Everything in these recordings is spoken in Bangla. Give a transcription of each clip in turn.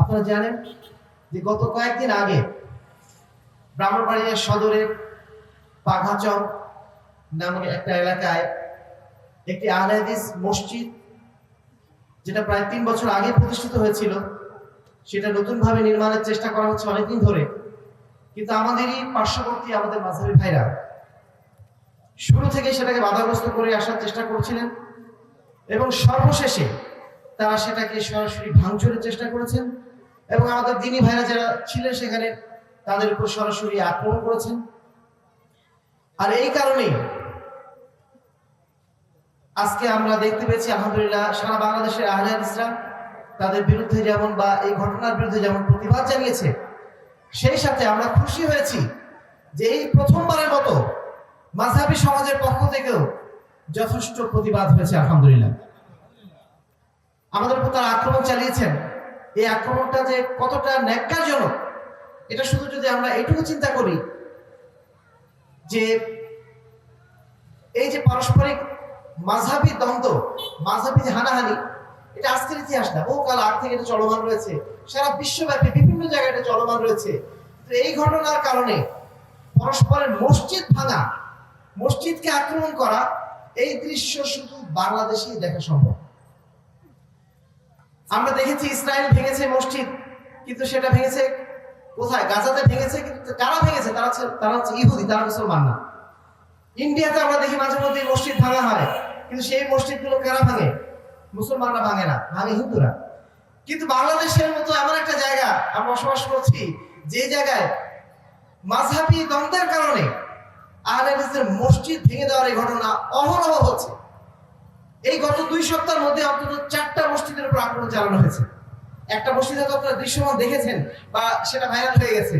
আপনারা জানেন যে গত কয়েকদিন আগে ব্রাহ্মণবাড়িয়া সদরের পাঘাচং নামক একটা এলাকায় একটি আহলাদিস মসজিদ, যেটা প্রায় তিন বছর আগে প্রতিষ্ঠিত হয়েছিল, সেটা নতুনভাবে নির্মাণের চেষ্টা করা হচ্ছে অনেকদিন ধরে। কিন্তু আমাদেরই পার্শ্ববর্তী আমাদের মাঝারি ভাইরা শুরু থেকে সেটাকে বাধাগ্রস্ত করে আসার চেষ্টা করছিলেন এবং সর্বশেষে তারা সেটাকে সরাসরি ভাঙচুরের চেষ্টা করেছেন। এবং আমাদের দিনী ভাইরা যারা ছিলেন সেখানে তাদের উপর সরাসরি আক্রমণ করেছেন। আর এই কারণেই আজকে আমরা দেখতে পেয়েছি, আলহামদুলিল্লাহ, সারা বাংলাদেশের আহলে ইসলাম তাদের বিরুদ্ধে যেমন বা এই ঘটনার বিরুদ্ধে যেমন প্রতিবাদ জানিয়েছে, সেই সাথে আমরা খুশি হয়েছি যে এই প্রথমবারের মতো মাঝহাবি সমাজের পক্ষ থেকেও যথেষ্ট প্রতিবাদ হয়েছে, আলহামদুলিল্লাহ। আমাদের উপর তারা আক্রমণ চালিয়েছেন। এই আক্রমণটা যে কতটা ন্যাক্কারজনক, এটা শুধু যদি আমরা এটুকু চিন্তা করি, যে এই যে পারস্পরিক মাঝহাবি দ্বন্দ্ব মাঝহাবি যে হানাহানি, এটা আজকের ইতিহাস না, বহুকাল আগ থেকে এটা চলমান রয়েছে, সারা বিশ্বব্যাপী বিভিন্ন জায়গায় এটা চলমান রয়েছে। তো এই ঘটনার কারণে পরস্পরের মসজিদ ভাঙা, মসজিদকে আক্রমণ করা, এই দৃশ্য শুধু বাংলাদেশেই দেখা সম্ভব। আমরা দেখেছি ইসরায়েল ভেঙেছে মসজিদ, কিন্তু সেটা ভেঙেছে কোথায়? গাজাতে ভেঙেছে কিন্তু কারা ভেঙেছে? তারা তারা হচ্ছে ইহুদি, তারা মুসলমান না। ইন্ডিয়াতে আমরা দেখি মাঝে মধ্যে মসজিদ ভাঙা হয়, কিন্তু সেই মসজিদগুলো কারা ভাঙে? মুসলমানরা ভাঙে না, ভাঙে হিন্দুরা। কিন্তু বাংলাদেশের মতো এমন একটা জায়গা আমরা বসবাস করছি, যে জায়গায় মাঝহাবি দ্বন্দ্বের কারণে আহলেদের মসজিদ ভেঙে দেওয়ার এই ঘটনা অহরহ হচ্ছে। এই গত দুই সপ্তাহের মধ্যে অন্তত চারটা মসজিদের উপর আক্রমণ চালানো হয়েছে। একটা মসজিদ হয়তো আপনারা দৃশ্যমান দেখেছেন বা সেটা ভাইরাল হয়ে গেছে।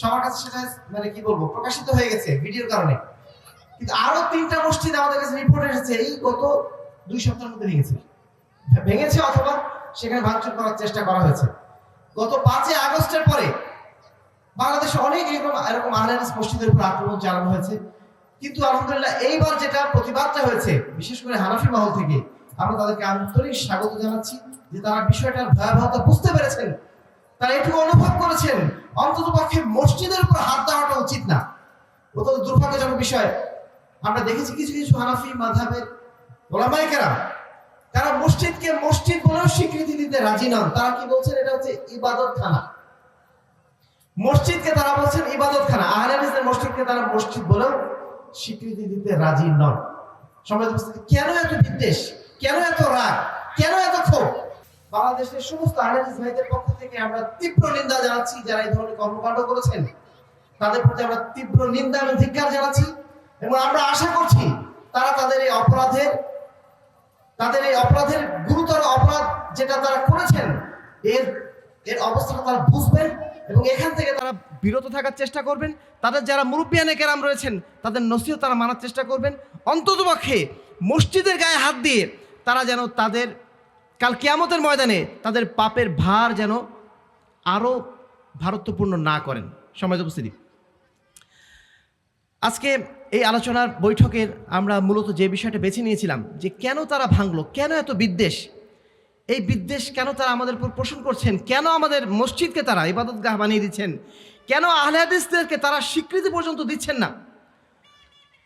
সবার কাছে সেটা মানে কি বলব, প্রকাশিত হয়ে গেছে ভিডিওর কারণে। কিন্তু আরও তিনটা মসজিদ আমাদের কাছে রিপোর্ট এসেছে, এই গত দুই সপ্তাহের মধ্যে ভেঙেছে ভেঙেছে অথবা সেখানে ভাঙচুর করার চেষ্টা করা হয়েছে। গত পাঁচই আগস্টের পরে বাংলাদেশে অনেক এরকম এরকম আহলাদিস মসজিদের উপর আক্রমণ চালানো হয়েছে। কিন্তু আলহামদুলিল্লাহ, এইবার যেটা প্রতিবাদটা হয়েছে, বিশেষ করে হানাফি মহল থেকে, আমরা তাদেরকে আন্তরিক স্বাগত জানাচ্ছি যে তারা বিষয়টার ভয়াবহতা বুঝতে পেরেছেন, তারা এটুকু অনুভব করেছেন, অন্তত পক্ষে মসজিদের উপর হাত দেওয়াটা উচিত না। অত্যন্ত দুর্ভাগ্যজনক বিষয়, আমরা দেখেছি কিছু কিছু হানাফি মাধাবের ওলামাইকেরা তারা মসজিদকে মসজিদ বলেও স্বীকৃতি দিতে রাজি নন। তারা কি বলছেন? এটা হচ্ছে ইবাদত খানা। মসজিদকে তারা বলছেন ইবাদত খানা। আহলাদিসের মসজিদকে তারা মসজিদ বলেও স্বীকৃতি দিতে রাজি নন। সমাজ কেন এত বিদ্বেষ? কেন এত রাগ? কেন এত ক্ষোভ? বাংলাদেশের সমস্ত আহলাদিস ভাইদের পক্ষ থেকে আমরা তীব্র নিন্দা জানাচ্ছি, যারা এই ধরনের কর্মকাণ্ড করেছেন। তাদের প্রতি আমরা তীব্র নিন্দা এবং ধিক্কার জানাচ্ছি এবং আমরা আশা করছি তারা তাদের এই অপরাধের তাদের এই অপরাধের গুরুতর অপরাধ যেটা তারা করেছেন, এর এর অবস্থাটা তারা বুঝবেন এবং এখান থেকে তারা বিরত থাকার চেষ্টা করবেন। তাদের যারা মুরব্বিয়ানে কেরাম রয়েছেন, তাদের নসিহত তারা মানার চেষ্টা করবেন। অন্ততপক্ষে মসজিদের গায়ে হাত দিয়ে তারা যেন তাদের, কাল কেয়ামতের ময়দানে তাদের পাপের ভার যেন আরও ভারত্বপূর্ণ না করেন। সমাজ উপস্থিতি। আজকে এই আলোচনার বৈঠকের আমরা মূলত যে বিষয়টা বেছে নিয়েছিলাম, যে কেন তারা ভাঙলো, কেন এত বিদ্বেষ, এই বিদ্বেষ কেন তারা আমাদের উপর পোষণ করছেন, কেন আমাদের মসজিদকে তারা ইবাদত গাহ বানিয়ে দিচ্ছেন কেন আহলে হাদিসদেরকে তারা স্বীকৃতি পর্যন্ত দিচ্ছেন না?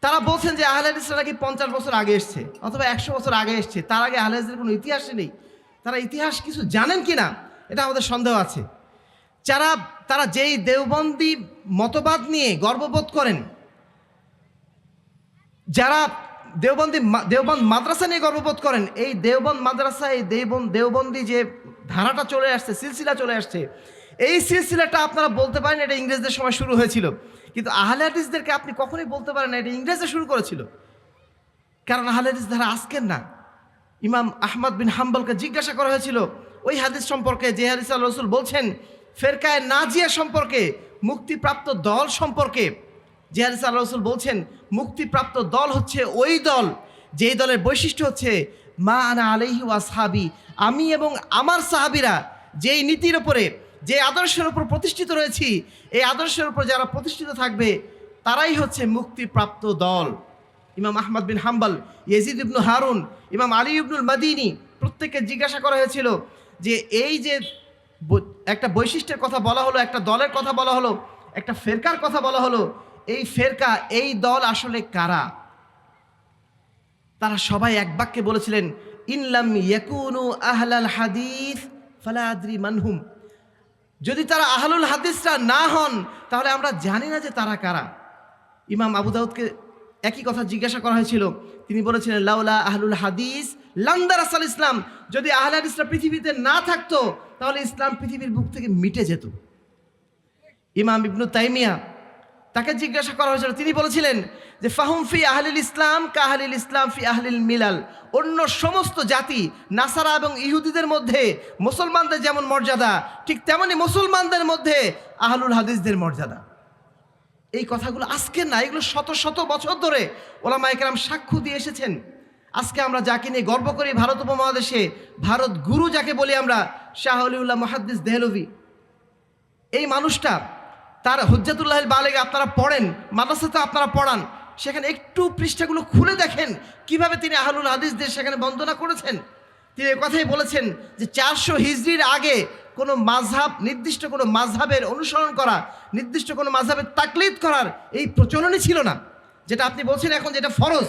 তারা বলছেন যে আহলে হাদিসরা নাকি পঞ্চাশ বছর আগে এসছে, অথবা একশো বছর আগে এসছে। তার আগে আহলে হাদিসের কোনো ইতিহাসই নেই। তারা ইতিহাস কিছু জানেন কি না এটা আমাদের সন্দেহ আছে। যারা, তারা যেই দেওবন্দি মতবাদ নিয়ে গর্ববোধ করেন, যারা দেওবন্দি দেওবন্দ মাদ্রাসা নিয়ে গর্ববোধ করেন, এই দেওবন্দ মাদ্রাসা এই দেওবন্দ দেওবন্দি যে ধারাটা চলে আসছে, সিলসিলা চলে আসছে এই সিলসিলাটা আপনারা বলতে পারেন, এটা ইংরেজদের সময় শুরু হয়েছিল। কিন্তু আহলে হাদিসদেরকে আপনি কখনোই বলতে পারেন এটা ইংরেজরা শুরু করেছিল। কারণ আহলে হাদিস ধারা আজকের না। ইমাম আহমদ বিন হাম্বলকে জিজ্ঞাসা করা হয়েছিল, ওই হাদিস সম্পর্কে যে হাদিস আল্লাহ রসুল বলছেন, ফেরকায় নাজিয়া সম্পর্কে, মুক্তিপ্রাপ্ত দল সম্পর্কে। যে হাদিস আল্লাহ রসুল বলছেন, মুক্তিপ্রাপ্ত দল হচ্ছে ওই দল, যেই দলের বৈশিষ্ট্য হচ্ছে, মা আনা আলাইহি ওয়া সাহাবি, আমি এবং আমার সাহাবিরা যেই নীতির ওপরে যে আদর্শের উপর প্রতিষ্ঠিত রয়েছি, এই আদর্শের উপর যারা প্রতিষ্ঠিত থাকবে, তারাই হচ্ছে মুক্তিপ্রাপ্ত দল। ইমাম আহমদ বিন হাম্বল, ইয়েজিদ ইবনু হারুন, ইমাম আলী ইবনুল মাদিনী প্রত্যেককে জিজ্ঞাসা করা হয়েছিল যে এই যে একটা বৈশিষ্ট্যের কথা বলা হলো, একটা দলের কথা বলা হলো, একটা ফেরকার কথা বলা হলো, এই ফেরকা, এই দল আসলে কারা? তারা সবাই এক বাক্যে বলেছিলেন ইনলাম ইয়াকুনু আহলাল হাদিস, ফালা আদ্রি মানহুম যদি তারা আহলুল হাদিসরা না হন, তাহলে আমরা জানি না যে তারা কারা। ইমাম আবু দাউদকে একই কথা জিজ্ঞাসা করা হয়েছিল। তিনি বলেছিলেন, লাউলা আহলুল হাদিস লান্দার আসাল ইসলাম। যদি আহল হাদিসরা পৃথিবীতে না থাকতো, তাহলে ইসলাম পৃথিবীর বুক থেকে মিটে যেত। ইমাম ইবনু তাইমিয়া তাকে জিজ্ঞাসা করা হয়েছিল তিনি বলেছিলেন যে, ফাহুম ফি আহলিল ইসলাম কাহালিল ইসলাম ফি আহলিল মিলাল। অন্য সমস্ত জাতি, নাসারা এবং ইহুদিদের মধ্যে, মুসলমানদের যেমন মর্যাদা, ঠিক তেমনি মুসলমানদের মধ্যে আহলুল হাদিসদের মর্যাদা। এই কথাগুলো আজকে না, এগুলো শত শত বছর ধরে ওলামা একরাম সাক্ষ্য দিয়ে এসেছেন। আজকে আমরা যাকে নিয়ে গর্ব করি ভারত উপমহাদেশে, ভারত গুরু যাকে বলি আমরা, শাহ আলিউল্লাহ মহাদ্দিস দেহলভি। এই মানুষটা তার হজ্জাতুল্লাহ বালেগে আপনারা পড়েন মাদ্রাসাতে আপনারা পড়ান, সেখানে একটু পৃষ্ঠাগুলো খুলে দেখেন কীভাবে তিনি আহলুল হাদিসদের সেখানে বন্দনা করেছেন। তিনি কথাই বলেছেন যে চারশো হিজড়ির আগে কোনো মাঝহাব নির্দিষ্ট কোনো মাঝহাবের অনুসরণ করা, নির্দিষ্ট কোনো মাঝহাবের তাকলিদ করার এই প্রচলনই ছিল না। যেটা আপনি বলছেন এখন যেটা ফরজ,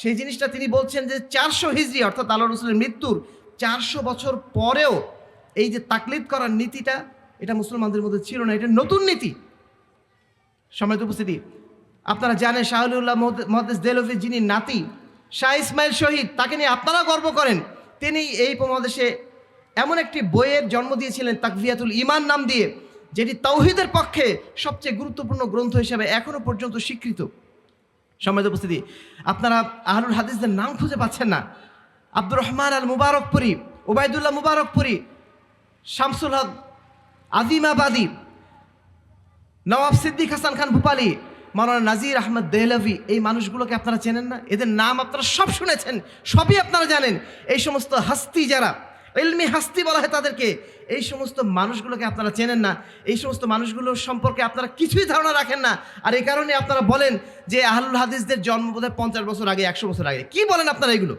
সেই জিনিসটা তিনি বলছেন যে চারশো হিজড়ি অর্থাৎ আল্লাহ রসুলের মৃত্যুর চারশো বছর পরেও এই যে তাকলিদ করার নীতিটা, এটা মুসলমানদের মধ্যে ছিল না, এটা নতুন নীতি। সময় উপস্থিতি, আপনারা জানেন শাহুল্লাহ মহাদেশ দেলভি যিনি নাতি, শাহ ইসমাইল শহীদ, তাকে নিয়ে আপনারা গর্ব করেন। তিনি এই উপমহাদেশে এমন একটি বইয়ের জন্ম দিয়েছিলেন, তাকভিয়াতুল ইমান নাম দিয়ে, যেটি তৌহিদের পক্ষে সবচেয়ে গুরুত্বপূর্ণ গ্রন্থ হিসেবে এখনও পর্যন্ত স্বীকৃত। সময় উপস্থিতি, আপনারা আহরুল হাদিসদের নাম খুঁজে পাচ্ছেন না। আব্দুর রহমান আল মুবারকপুরি, ওবায়দুল্লাহ মুবারকপুরি, শামসুল হক আজিমাবাদী নওয়াব সিদ্দিক হাসান খান ভূপালি, মাওলানা নাজির আহমদ দেহলভি, এই মানুষগুলোকে আপনারা চেনেন না? এদের নাম আপনারা সব শুনেছেন, সবই আপনারা জানেন। এই সমস্ত হাস্তি যারা, এলমি হাস্তি বলা হয় তাদেরকে, এই সমস্ত মানুষগুলোকে আপনারা চেনেন না। এই সমস্ত মানুষগুলোর সম্পর্কে আপনারা কিছুই ধারণা রাখেন না। আর এই কারণে আপনারা বলেন যে আহলুল হাদিসদের জন্ম বোধহয় পঞ্চাশ বছর আগে, একশো বছর আগে। কি বলেন আপনারা এগুলো?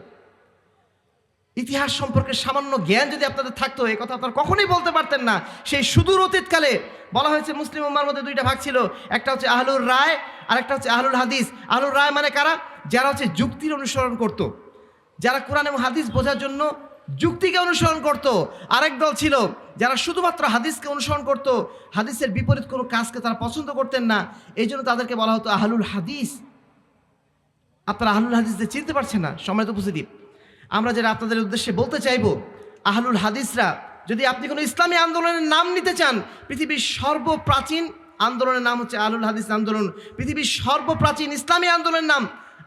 ইতিহাস সম্পর্কে সামান্য জ্ঞান যদি আপনাদের থাকতো এই কথা আপনারা কখনোই বলতে পারতেন না সেই সুদূর অতীতকালে বলা হয়েছে মুসলিম উম্মার মধ্যে দুইটা ভাগ ছিল, একটা হচ্ছে আহলুর রায়, আর একটা হচ্ছে আহলুল হাদিস আহলুর রায় মানে কারা যারা হচ্ছে যুক্তির অনুসরণ করত। যারা কোরআন এবং হাদিস বোঝার জন্য যুক্তিকে অনুসরণ করত। আরেক দল ছিল, যারা শুধুমাত্র হাদিসকে অনুসরণ করত। হাদিসের বিপরীত কোনো কাজকে তারা পছন্দ করতেন না এই জন্য তাদেরকে বলা হতো আহলুল হাদিস আপনারা আহলুল হাদিসদের চিনতে পারছেন না, সময় উপস্থিতি আমরা যেটা আপনাদের উদ্দেশ্যে বলতে চাইব, আহলুল হাদিসরা, যদি আপনি কোনো ইসলামী আন্দোলনের নাম নিতে চান, পৃথিবীর সর্বপ্রাচীন আন্দোলনের নাম হচ্ছে আহলুল হাদিস আন্দোলন, পৃথিবীর সর্বপ্রাচীন ইসলামী আন্দোলনের নাম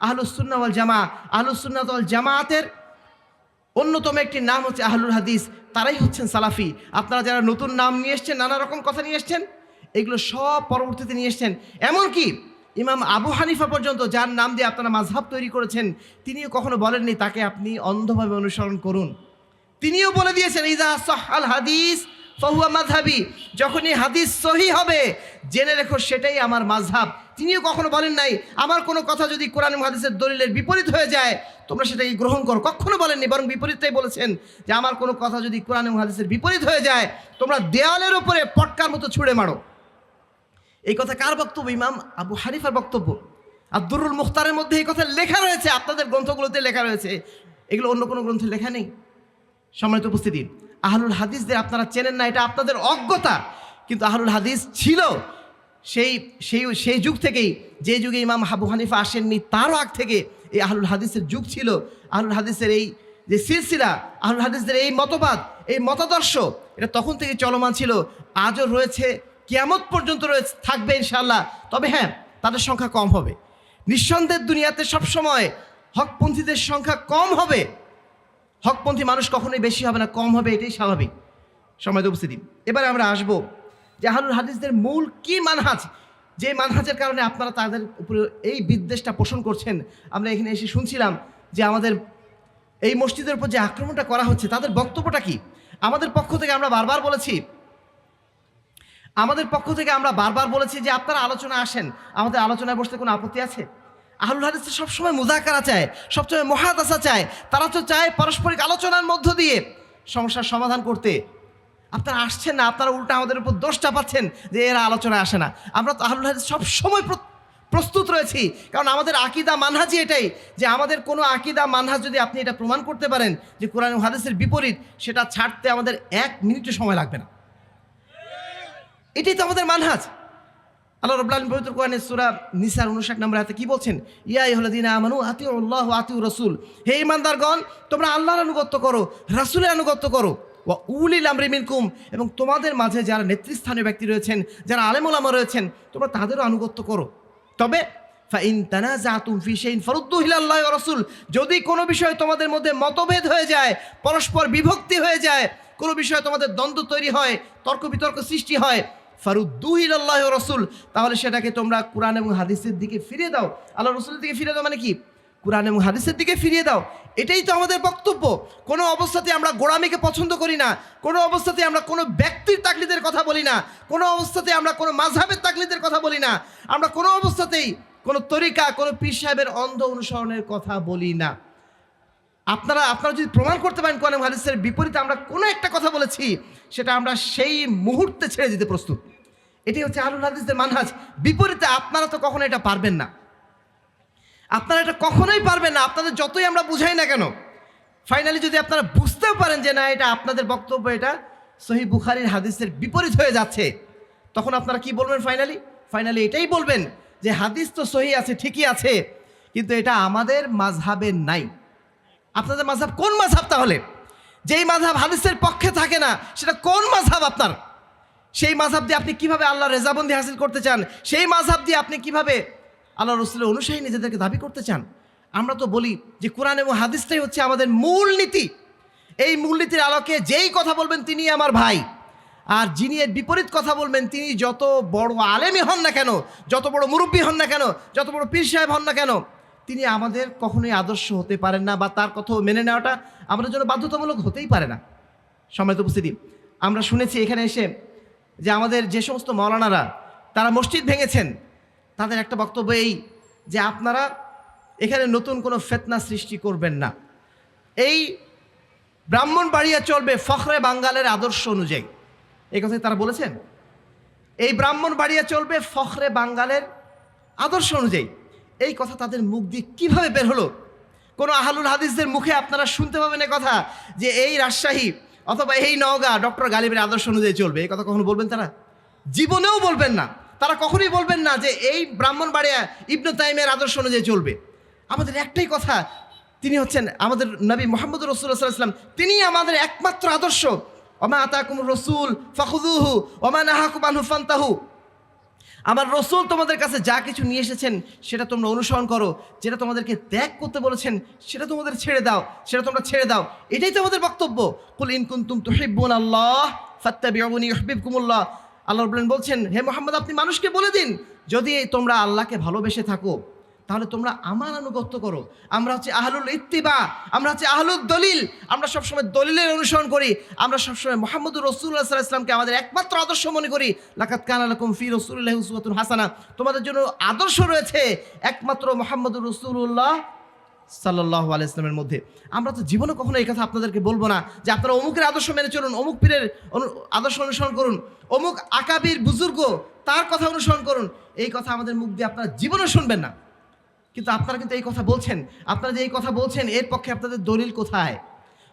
আহলুসুন্নাওয়াল জামা আহলুসুন্নাতল জামায়াতের অন্যতম একটি নাম হচ্ছে আহলুল হাদিস, তারাই হচ্ছেন সালাফি। আপনারা যারা নতুন নাম নিয়ে এসছেন, নানা রকম কথা নিয়ে এসছেন, এগুলো সব পরবর্তীতে নিয়ে এসছেন। এমনকি ইমাম আবু হানিফা পর্যন্ত যার নাম দিয়ে আপনারা মাঝহাব তৈরি করেছেন, তিনিও কখনো বলেননি তাকে আপনি অন্ধভাবে অনুসরণ করুন। তিনিও বলে দিয়েছেন ইজা সহাল হাদিস, ফহুয়া মাঝহাবি যখনই হাদিস সহি হবে, জেনে রেখো সেটাই আমার মাঝহাব তিনিও কখনো বলেন নাই, আমার কোনো কথা যদি কোরআন হাদিসের দলিলের বিপরীত হয়ে যায়, তোমরা সেটাকে গ্রহণ করো। কখনো বলেননি, বরং বিপরীতটাই বলেছেন যে, আমার কোনো কথা যদি কোরআন হাদিসের বিপরীত হয়ে যায়, তোমরা দেওয়ালের উপরে পটকার মতো ছুঁড়ে মারো। এই কথা কার বক্তব্য? ইমাম আবু হানিফার বক্তব্য। আব্দুরুল মুখতারের মধ্যে এই কথা লেখা রয়েছে, আপনাদের গ্রন্থগুলোতে লেখা রয়েছে। এগুলো অন্য কোনো গ্রন্থে লেখা নেই। সম্মানিত উপস্থিতি, আহলুল হাদিসদের আপনারা চেনেন না, এটা আপনাদের অজ্ঞতা। কিন্তু আহলুল হাদিস ছিল সেই সেই সেই যুগ থেকেই, যে যুগে ইমাম হাবু হানিফা আসেননি তারও আগ থেকে এই আহলুল হাদিসের যুগ ছিল। আহলুল হাদিসের এই যে সিলসিলা, আহলুল হাদিসদের এই মতবাদ, এই মতাদর্শ, এটা তখন থেকে চলমান ছিল। আজও রয়েছে কিয়ামত পর্যন্ত রয়েছে থাকবে ইনশাল্লাহ তবে হ্যাঁ তাদের সংখ্যা কম হবে। নিঃসন্দেহের দুনিয়াতে সবসময় হকপন্থীদের সংখ্যা কম হবে। হকপন্থী মানুষ কখনোই বেশি হবে না, কম হবে, এটাই স্বাভাবিক। সময় উপস্থিতি এবারে আমরা আসব আহলুল হাদিসদের মূল কি মানহাজ? যে মানহাজের কারণে আপনারা তাদের উপরে এই বিদ্বেষটা পোষণ করছেন। আমরা এখানে এসে শুনছিলাম যে আমাদের এই মসজিদের উপর যে আক্রমণটা করা হচ্ছে, তাদের বক্তব্যটা কি? আমাদের পক্ষ থেকে আমরা বারবার বলেছি আমাদের পক্ষ থেকে আমরা বারবার বলেছি যে আপনারা আলোচনা আসেন। আমাদের আলোচনায় বসতে কোনো আপত্তি আছে? আহলুল হাদিস সবসময় মুদাকারা চায় সবসময় মহাদাসা চায়। তারা তো চায় পারস্পরিক আলোচনার মধ্য দিয়ে সমস্যার সমাধান করতে। আপনারা আসছেন না, আপনারা উল্টা আমাদের উপর দোষ চাপাচ্ছেন যে এরা আলোচনায় আসে না। আমরা তো আহলুল হাদিস সব সময় প্রস্তুত রয়েছি। কারণ আমাদের আকিদা মানহাজি এটাই যে আমাদের কোনো আকিদা মানহাজ যদি আপনি এটা প্রমাণ করতে পারেন যে কোরআন হাদিসের বিপরীত, সেটা ছাড়তে আমাদের এক মিনিটও সময় লাগবে না। এটাই তো আমাদের মানহাজ। আল্লাহ রব্লাহ পবিত্র কোরআনে সুরা নিসার উনষাট নম্বর হাতে কি বলছেন? ইয়া ইহলাদিন আমানু আতিউ আল্লাহ আতিউ রসুল। হে ইমানদারগণ তোমরা আল্লাহর আনুগত্য করো, রাসূলের আনুগত্য করো। ওয়া উলিল আমরি মিনকুম, এবং তোমাদের মাঝে যারা নেতৃস্থানীয় ব্যক্তি রয়েছেন, যারা আলেমুলামা রয়েছেন, তোমরা তাদেরও আনুগত্য করো। তবে, ফাইন তানাজাতুম ফি শাইইন ফারুদ্দু ইলাল্লাহি ওয়া রাসূল, যদি কোনো বিষয়ে তোমাদের মধ্যে মতভেদ হয়ে যায়, পরস্পর বিভক্তি হয়ে যায়, কোনো বিষয়ে তোমাদের দ্বন্দ্ব তৈরি হয়, তর্ক বিতর্ক সৃষ্টি হয় ফারুদ্দু ইলাল্লাহি ওয়া রাসূল। তাহলে সেটাকে তোমরা কোরআন এবং হাদিসের দিকে ফিরিয়ে দাও। আল্লাহ রসুলের দিকে ফিরিয়ে দাও মানে কি? কোরআন এবং হাদিসের দিকে ফিরিয়ে দাও। এটাই তো আমাদের বক্তব্য। কোনো অবস্থাতে আমরা গোড়ামিকে পছন্দ করি না। কোনো অবস্থাতে আমরা কোনো ব্যক্তির তাকলিদের কথা বলি না। কোনো অবস্থাতে আমরা কোনো মাঝহাবের তাকলিদের কথা বলি না। আমরা কোনো অবস্থাতেই কোনো তরিকা, কোনো পীর সাহেবের অন্ধ অনুসরণের কথা বলি না। আপনারা আপনারা যদি প্রমাণ করতে পারেন কোরআন হাদিসের বিপরীতে আমরা কোনো একটা কথা বলেছি, সেটা আমরা সেই মুহূর্তে ছেড়ে দিতে প্রস্তুত। এটাই হচ্ছে আলুল হাদিসদের মানহাজ। বিপরীতে আপনারা তো কখনো এটা পারবেন না। আপনারা এটা কখনোই পারবেন না, আপনাদের যতই আমরা বুঝাই না কেন। ফাইনালি যদি আপনারা বুঝতেও পারেন যে না, এটা আপনাদের বক্তব্য, এটা সহি বুখারির হাদিসের বিপরীত হয়ে যাচ্ছে, তখন আপনারা কি বলবেন ফাইনালি ফাইনালি এটাই বলবেন যে হাদিস তো সহি আছে, ঠিকই আছে, কিন্তু এটা আমাদের মাঝহাবের নাই। আপনাদের মাঝহাব কোন মাঝহাব তাহলে? যেই মাঝহাব হাদিসের পক্ষে থাকে না, সেটা কোন মাঝহাব আপনার? সেই মাঝহাব দিয়ে আপনি কীভাবে আল্লাহ রেজাবন্দি হাসিল করতে চান? সেই মাঝহাব দিয়ে আপনি কীভাবে আল্লাহ রসুলের অনুসারী নিজেদেরকে দাবি করতে চান? আমরা তো বলি যে কোরআন এবং হাদিসটাই হচ্ছে আমাদের মূল নীতি। এই মূলনীতির আলোকে যেই কথা বলবেন তিনি আমার ভাই। আর যিনি এর বিপরীত কথা বলবেন, তিনি যত বড় আলেমই হন না কেন, যত বড় মুরব্বী হন না কেন, যত বড় পীর সাহেব হন না কেন, তিনি আমাদের কখনোই আদর্শ হতে পারেন না বা তার কথাও মেনে নেওয়াটা আমাদের জন্য বাধ্যতামূলক হতেই পারে না। সম্মানিত উপস্থিতি। আমরা শুনেছি এখানে এসে যে আমাদের যে সমস্ত মৌলানারা তারা মসজিদ ভেঙেছেন। তাদের একটা বক্তব্য এই যে আপনারা এখানে নতুন কোনো ফেতনা সৃষ্টি করবেন না। এই ব্রাহ্মণ বাড়িয়া চলবে ফখরে বাঙ্গালের আদর্শ অনুযায়ী। এই কথাই তারা বলেছেন। এই ব্রাহ্মণ বাড়িয়া চলবে ফখরে বাঙ্গালের আদর্শ অনুযায়ী। এই কথা তাদের মুখ দিয়ে কীভাবে বের হলো? কোনো আহালুল হাদিসদের মুখে আপনারা শুনতে পাবেন এ কথা যে এই রাজশাহী অথবা এই নওগা ডক্টর গালিবের আদর্শ অনুযায়ী চলবে, এই কথা কখনো বলবেন তারা? জীবনেও বলবেন না। তারা কখনোই বলবেন না যে এই ব্রাহ্মণ বাড়িয়া ইবনু তাইমের আদর্শ অনুযায়ী চলবে। আমাদের একটাই কথা, তিনি হচ্ছেন আমাদের নবী মোহাম্মদ রসুল্লাহাম তিনি আমাদের একমাত্র আদর্শ। অমা আতাকুম রসুল ফখুদুহু অমা নাহাকুবানহু ফান্তাহু। আমার রসুল তোমাদের কাছে যা কিছু নিয়ে এসেছেন, সেটা তোমরা অনুসরণ করো। যেটা তোমাদেরকে ত্যাগ করতে বলেছেন, সেটা তোমাদের ছেড়ে দাও, সেটা তোমরা ছেড়ে দাও। এটাই তো আমাদের বক্তব্য। কুল তো তুহিব্বুন আল্লাহ ফাত্তাবিউনি কুমুল্লাহ আল্লাহ বলেন বলছেন, হে মোহাম্মদ, আপনি মানুষকে বলে দিন। যদি তোমরা আল্লাহকে ভালোবেসে থাকো তাহলে তোমরা আমার আনুগত্য করো। আমরা হচ্ছে আহলুল ইত্তিবা, আমরা হচ্ছে আহলুল দলিল। আমরা সবসময় দলিলের অনুসরণ করি। আমরা সবসময় মোহাম্মদুর রসুল্লাহ সাল্লাহ ইসলামকে আমাদের একমাত্র আদর্শ মনে করি। লাকাত কান আলকুম ফি রসুল্লাহ উসুয়াতুল হাসানা তোমাদের জন্য আদর্শ রয়েছে একমাত্র মোহাম্মদুর রসুল্লাহ সাল্লাহ আলাই ইসলামের মধ্যে। আমরা তো জীবনে কখনো এই কথা আপনাদেরকে বলব না যে আপনারা অমুকের আদর্শ মেনে চলুন, অমুক পীরের আদর্শ অনুসরণ করুন, অমুক আকাবির বুজুর্গ তার কথা অনুসরণ করুন। এই কথা আমাদের মুখ দিয়ে আপনারা জীবনে শুনবেন না। কিন্তু আপনারা কিন্তু এই কথা বলছেন। আপনারা যে এই কথা বলছেন, এর পক্ষে আপনাদের দলিল কোথায়?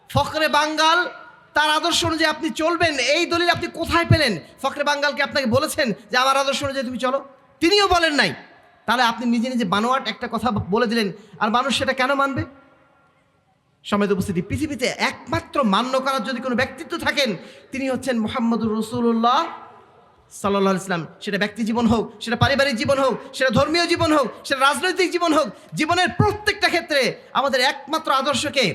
ফখরে বাঙ্গাল তার আদর্শ অনুযায়ী আপনি চলবেন, এই দলিল আপনি কোথায় পেলেন? ফখরে বাঙ্গালকে আপনাকে বলেছেন যে আমার আদর্শ অনুযায়ী তুমি চলো? তিনিও বলেন নাই। তাহলে আপনি নিজে নিজে বানোয়াট একটা কথা বলে দিলেন, আর মানুষ সেটা কেন মানবে? সমেত উপস্থিতি, পৃথিবীতে একমাত্র মান্য করার যদি কোনো ব্যক্তিত্ব থাকেন, তিনি হচ্ছেন মোহাম্মদুর রসুল্লাহ সাল্লাহ ইসলাম সেটা ব্যক্তি জীবন হোক, সেটা পারিবারিক জীবন হোক, সেটা ধর্মীয় জীবন হোক, সেটা রাজনৈতিক জীবন হোক, জীবনের প্রত্যেকটা ক্ষেত্রে আমাদের একমাত্র আদর্শকে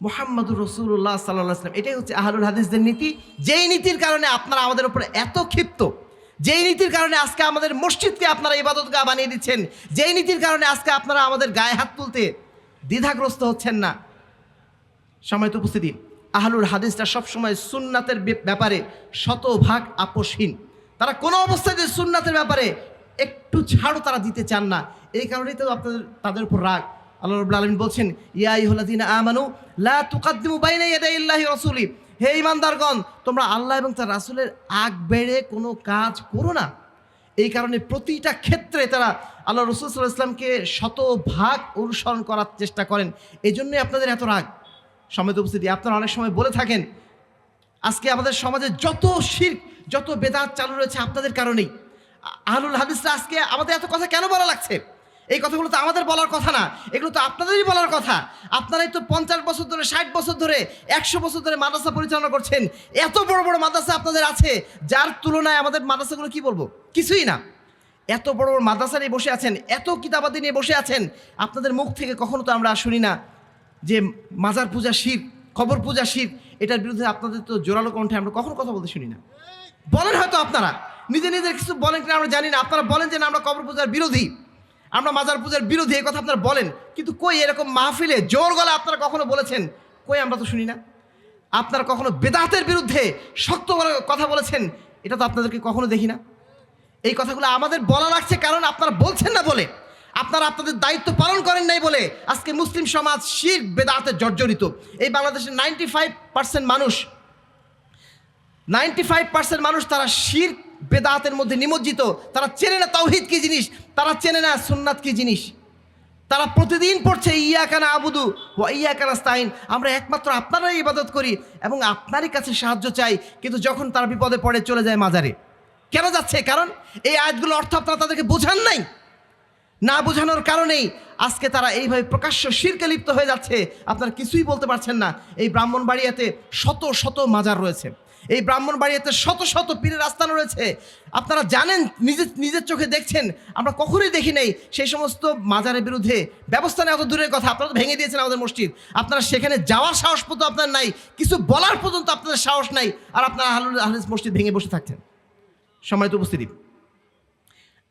মোহাম্মদুর রসুল্লাহ সাল্লাহ ইসলাম এটাই হচ্ছে আহলুল হাদিসদের নীতি। যেই নীতির কারণে আপনারা আমাদের উপরে এত ক্ষিপ্ত, যেই নীতির কারণে আজকে আমাদের মসজিদকে আপনারা ইবাদত গা বানিয়ে দিচ্ছেন, যেই নীতির কারণে আজকে আপনারা আমাদের গায়ে হাত তুলতে দ্বিধাগ্রস্ত হচ্ছেন না। সময়ত উপস্থিতি। আহলুল হাদিসটা সবসময় সুন্নাতের ব্যাপারে শতভাগ আপোষহীন। তারা কোনো অবস্থায় যে সুন্নাতের ব্যাপারে একটু ছাড়ও তারা দিতে চান না, এই কারণেই তো আপনাদের, তাদের উপর রাগ। আল্লাহ রবুল্লা আলমিন বলছেন, ইয়া ইহুল্লাদিন আমানু, লা তুকাদ্দিমু বাইনা ইয়াদাই হে ইমানদারগণ তোমরা আল্লাহ এবং তার রাসূলের আগ বেড়ে কোনো কাজ করো না। এই কারণে প্রতিটা ক্ষেত্রে তারা আল্লাহ রসুল সাল্লাহ ইসলামকে শতভাগ অনুসরণ করার চেষ্টা করেন। এই জন্যই আপনাদের এত রাগ। সময় উপস্থিতি। আপনারা অনেক সময় বলে থাকেন, আজকে আমাদের সমাজে যত শির যত বেদাত চালু রয়েছে আপনাদের কারণেই। আ- আহলুল হাদিসরা আজকে আমাদের এত কথা কেন বলা লাগছে? এই কথাগুলো তো আমাদের বলার কথা না, এগুলো তো আপনাদেরই বলার কথা। আপনারাই তো পঞ্চাশ বছর ধরে, ষাট বছর ধরে, একশো বছর ধরে মাদ্রাসা পরিচালনা করছেন। এত বড় বড় মাদ্রাসা আপনাদের আছে, যার তুলনায় আমাদের মাদ্রাসাগুলো কি বলব? কিছুই না। এত বড় বড় মাদ্রাসা নিয়ে বসে আছেন, এত কিতাবাদি নিয়ে বসে আছেন, আপনাদের মুখ থেকে কখনো তো আমরা শুনি না। যে মাজার পূজা শিব কবর পূজা শিব এটার বিরুদ্ধে আপনাদের তো জোরালো কণ্ঠে আমরা কখনো কথা বলতে শুনি না। বলেন হয়তো আপনারা। নিজে নিজে কিছু বলেন কিনা আমরা জানি না। আপনারা বলেন যে না, আমরা কবর পূজার বিরোধী। আমরা মাজার পূজার বিরোধী, এই কথা আপনারা বলেন। কিন্তু কই এরকম মাহফিলে জোর গলা আপনারা কখনো বলেছেন? কই আমরা তো শুনি না। আপনারা কখনো বেদাতের বিরুদ্ধে শক্ত কথা বলেছেন? এটা তো আপনাদেরকে কখনো দেখি না। এই কথাগুলো আমাদের বলা লাগছে কারণ আপনারা বলছেন না বলে। আপনারা আপনাদের দায়িত্ব পালন করেন নাই বলে আজকে মুসলিম সমাজ শির বেদাতে জর্জরিত। এই বাংলাদেশের নাইনটি ফাইভ পার্সেন্ট মানুষ নাইনটি ফাইভ পার্সেন্ট মানুষ তারা শির বেদাতের মধ্যে নিমজ্জিত। তারা চেনে না তাওহিদ কী জিনিস, তারা চেনে না সুন্নাত কী জিনিস। তারা প্রতিদিন পড়ছে ইয়া কানা আবুদু ও ইয়া কানা স্তাইন আমরা একমাত্র আপনারাই ইবাদত করি এবং আপনারই কাছে সাহায্য চাই, কিন্তু যখন তারা বিপদে পড়ে চলে যায় মাজারে। কেন যাচ্ছে? কারণ এই আয়াতগুলো অর্থ আপনারা তাদেরকে বোঝান নাই। না বোঝানোর কারণেই আজকে তারা এইভাবে প্রকাশ্য শিরকে লিপ্ত হয়ে যাচ্ছে। আপনারা কিছুই বলতে পারছেন না। এই ব্রাহ্মণবাড়িয়াতে শত শত মাজার রয়েছে। এই ব্রাহ্মণবাড়িয়াতে শত শত পীরের আস্থান রয়েছে। আপনারা জানেন নিজের নিজের চোখে দেখছেন, আমরা কখনোই দেখি নাই সেই সমস্ত মাজারের বিরুদ্ধে ব্যবস্থা নেওয়া তো দূরের কথা, আপনারা তো ভেঙে দিয়েছেন আমাদের মসজিদ। আপনারা সেখানে যাওয়ার সাহস পর্যন্ত আপনার নাই, কিছু বলার পর্যন্ত আপনাদের সাহস নাই, আর আপনারা আহলুল, আহলিস মসজিদ ভেঙে বসে থাকছেন। সম্মানিত উপস্থিতি।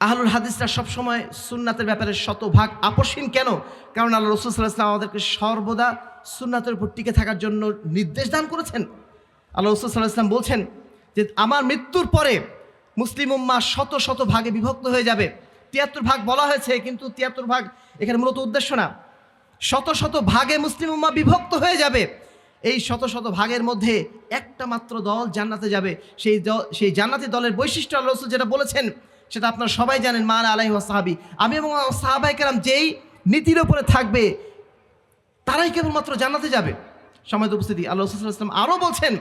আহলুল হাদিসরা সবসময় সুন্নাতের ব্যাপারে শতভাগ আপসীন কেন? কারণ আল্লাহ রসুল সাল্লাহ আমাদেরকে সর্বদা সুন্নাতের উপর টিকে থাকার জন্য নির্দেশ দান করেছেন। আল্লাহ রসুল সাল্লাহ ইসলাম বলছেন যে আমার মৃত্যুর পরে মুসলিম উম্মা শত শত ভাগে বিভক্ত হয়ে যাবে। তিয়াত্তর ভাগ বলা হয়েছে, কিন্তু তিয়াত্তর ভাগ এখানে মূলত উদ্দেশ্য না। শত শত ভাগে মুসলিম উম্মা বিভক্ত হয়ে যাবে। এই শত শত ভাগের মধ্যে একটা মাত্র দল জান্নাতে যাবে। সেই দল সেই জান্নাতি দলের বৈশিষ্ট্য আল্লাহ রসুল যেটা বলেছেন সেটা আপনারা সবাই জানেন মান আলাই সাহাবি। আমি এবং সাহাবাই কেরাম যেই নীতির ওপরে থাকবে, তারাই কেবলমাত্র জানাতে যাবে। সময় উপস্থিতি, আল্লাহ সাল্লাম আরও বলছেন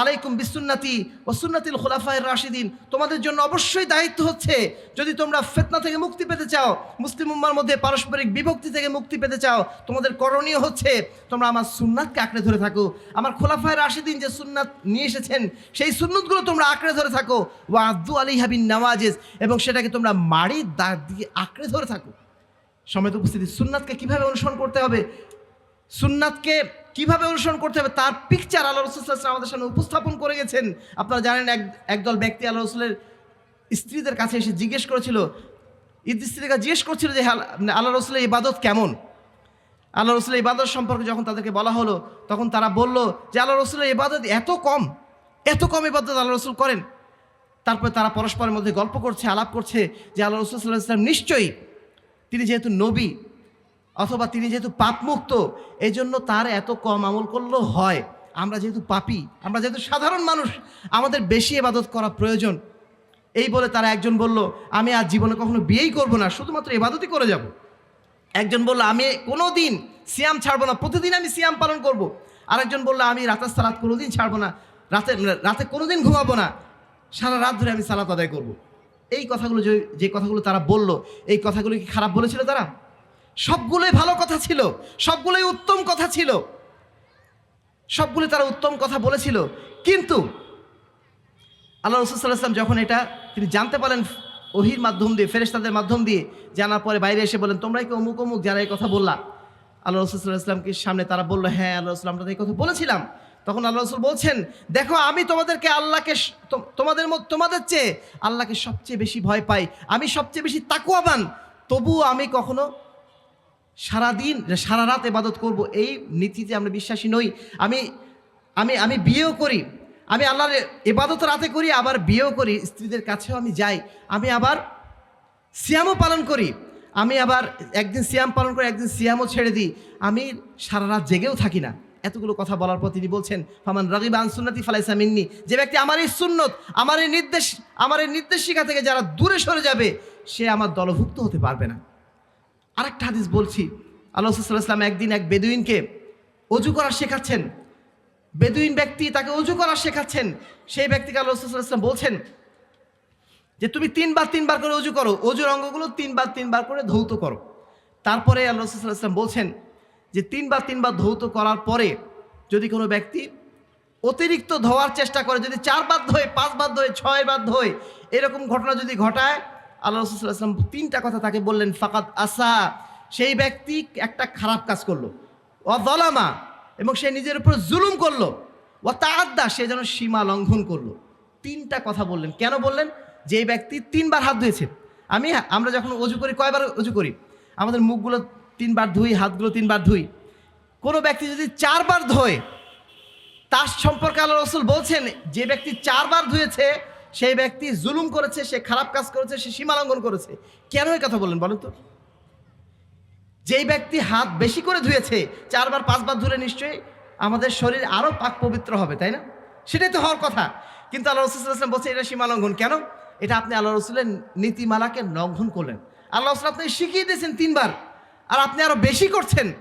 আলাইকুম বিসুন্নাতি ও সুন্নাতিল খোলাফায়ের রাশিদিন। তোমাদের জন্য অবশ্যই দায়িত্ব হচ্ছে যদি তোমরা ফেতনা থেকে মুক্তি পেতে চাও, মুসলিম উম্মার মধ্যে পারস্পরিক বিভক্তি থেকে মুক্তি পেতে চাও, তোমাদের করণীয় হচ্ছে তোমরা আমার সুন্নাতকে আঁকড়ে ধরে থাকো। আমার খোলাফায়ের রাশিদিন যে সুন্নাত নিয়ে এসেছেন, সেই সুন্নতগুলো তোমরা আঁকড়ে ধরে থাকো। ও আব্দু আলী হাবিন নওয়াজেস এবং সেটাকে তোমরা মাড়ির দাগ দিয়ে আঁকড়ে ধরে থাকো। সমেত উপস্থিতি সুন্নাতকে কীভাবে অনুসরণ করতে হবে? সুন্নাতকে কীভাবে অনুসরণ করতে হবে? তার পিকচার আল্লাহ রসুল আমাদের সামনে উপস্থাপন করে গেছেন আপনারা জানেন, এক, একদল ব্যক্তি আল্লাহ রসুলের স্ত্রীদের কাছে এসে জিজ্ঞেস করেছিল স্ত্রীরা জিজ্ঞেস করছিল যে আল্লাহ রসুলের ইবাদত কেমন? আল্লাহ রসুলের ইবাদত সম্পর্কে যখন তাদেরকে বলা হলো, তখন তারা বলল যে, আল্লাহ রসুলের ইবাদত এত কম এত কম ইবাদত আল্লাহ রসুল করেন। তারপরে তারা পরস্পরের মধ্যে গল্প করছে, আলাপ করছে যে, আল্লাহ রসুল সাল্লাহ ইসলাম নিশ্চয়ই তিনি যেহেতু নবী অথবা তিনি যেহেতু পাপমুক্ত এই জন্য তার এত কম আমল করলেও হয় আমরা যেহেতু পাপি, আমরা যেহেতু সাধারণ মানুষ, আমাদের বেশি এবাদত করা প্রয়োজন এই বলে তারা একজন বলল, আমি আজ জীবনে কখনো বিয়েই করব না, শুধুমাত্র এবাদতই করে যাব একজন বলল, আমি কোনো দিন সিয়াম ছাড়বো না, প্রতিদিন আমি সিয়াম পালন করব। আরেকজন বলল, আমি রাতের সালাত কোনো দিন ছাড়বো না, রাতে রাতে কোনো দিন ঘুমাবো না, সারা রাত ধরে আমি সালাত আদায় করব। এই কথাগুলো যে যে কথাগুলো তারা বলল, এই কথাগুলো কি খারাপ বলেছিল তারা সবগুলোই ভালো কথা ছিল, সবগুলোই উত্তম কথা ছিল। সবগুলো তারা উত্তম কথা বলেছিল। কিন্তু আল্লাহ রসুলাম যখন এটা তিনি জানতে পারেন ওহির মাধ্যম দিয়ে, ফেরেশতাদের মাধ্যম দিয়ে, জানার পরে বাইরে এসে বলেন তোমরাই কি অমুক অমুক যারা এই কথা বললা? আল্লাহ রসুলামকে সামনে তারা বলল হ্যাঁ আল্লাহ রসুল, আমরা এই কথা বলেছিলাম। তখন আল্লাহ রসুল বলছেন, দেখো, আমি তোমাদেরকে আল্লাহকে তোমাদের তোমাদের চেয়ে আল্লাহকে সবচেয়ে বেশি ভয় পাই। আমি সবচেয়ে বেশি তাকুয়াবান। তবুও আমি কখনো সারাদিন, সারা রাত এবাদত করব, এই নীতিতে আমরা বিশ্বাসী নই। আমি আমি আমি বিয়েও করি। আমি আল্লাহর এবাদত রাতে করি, আবার বিয়েও করি, স্ত্রীদের কাছেও আমি যাই। আমি আবার সিয়ামও পালন করি। আমি আবার একদিন সিয়াম পালন করে, একদিন সিয়ামও ছেড়ে দিই। আমি সারা রাত জেগেও থাকি না। এতগুলো কথা বলার পর তিনি বলছেন, ফামান রাগিব আনসুন্নতি ফালাইসা মিন্নি। যে ব্যক্তি আমার এই সুন্নত, আমার এই নির্দেশ, আমার এই নির্দেশিকা থেকে যারা দূরে সরে যাবে, সে আমার দলভুক্ত হতে পারবে না। আরেকটা হাদিস বলছি। আল্লাহ সাল্লাম একদিন এক বেদুইনকে অজু করা শেখাচ্ছেন। বেদুইন ব্যক্তি তাকে অজু করা শেখাচ্ছেন। সেই ব্যক্তিকে আল্লাহ সাল্লাম বলছেন যে, তুমি তিনবার তিনবার করে অজু করো। অজুর অঙ্গগুলো তিনবার তিনবার করে ধৌত করো। তারপরে আল্লাহ সাল্লাম বলছেন যে, তিনবার তিনবার ধৌত করার পরে যদি কোনো ব্যক্তি অতিরিক্ত ধোয়ার চেষ্টা করে, যদি চার চারবার ধোয়, পাঁচবার ধোয়, ছয়বার ধোয়, এরকম ঘটনা যদি ঘটায় আল্লাহ রসুল্লাহাম তিনটা কথা তাকে বললেন ফাকাত আসা। সেই ব্যক্তি একটা খারাপ কাজ করল। ও দলামা এবং সে নিজের উপর জুলুম করল। ও তাহাদ্দা সে যেন সীমা লঙ্ঘন করল। তিনটা কথা বললেন। কেন বললেন? যে ব্যক্তি তিনবার হাত ধুয়েছে। আমি আমরা যখন অজু করি, কয়বার অজু করি? আমাদের মুখগুলো তিনবার ধুই, হাতগুলো তিনবার ধুই। কোনো ব্যক্তি যদি চারবার ধোয়, তার সম্পর্কে আল্লাহ রসুল বলছেন, যে ব্যক্তি চারবার ধুয়েছে সেই ব্যক্তি জুলুম করেছে, সে খারাপ কাজ করেছে, সে সীমা লঙ্ঘন করেছে। কেন এই কথা বলেন বলেন তো? যেই ব্যক্তি হাত বেশি করে ধুয়েছে, চারবার, পাঁচবার ধুলে নিশ্চয়ই আমাদের শরীর আরও পাক পবিত্র হবে, তাই না? সেটাই তো হওয়ার কথা। কিন্তু আল্লাহ রসুলাম বলছে, এটা সীমা লঙ্ঘন। কেন? এটা আপনি আল্লাহ রসুলের নীতিমালাকে লঙ্ঘন করলেন। আল্লাহ রসুল আপনি শিখিয়ে দিয়েছেন তিনবার। আর আপনি আরও বেশি করছেন।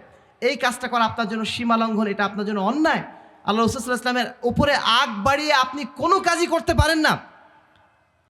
এই কাজটা করা আপনার জন্য সীমা লঙ্ঘন, এটা আপনার জন্য অন্যায়। আল্লাহ রসুল্লাহ ইসলামের উপরে আগ বাড়িয়ে আপনি কোনো কাজই করতে পারেন না।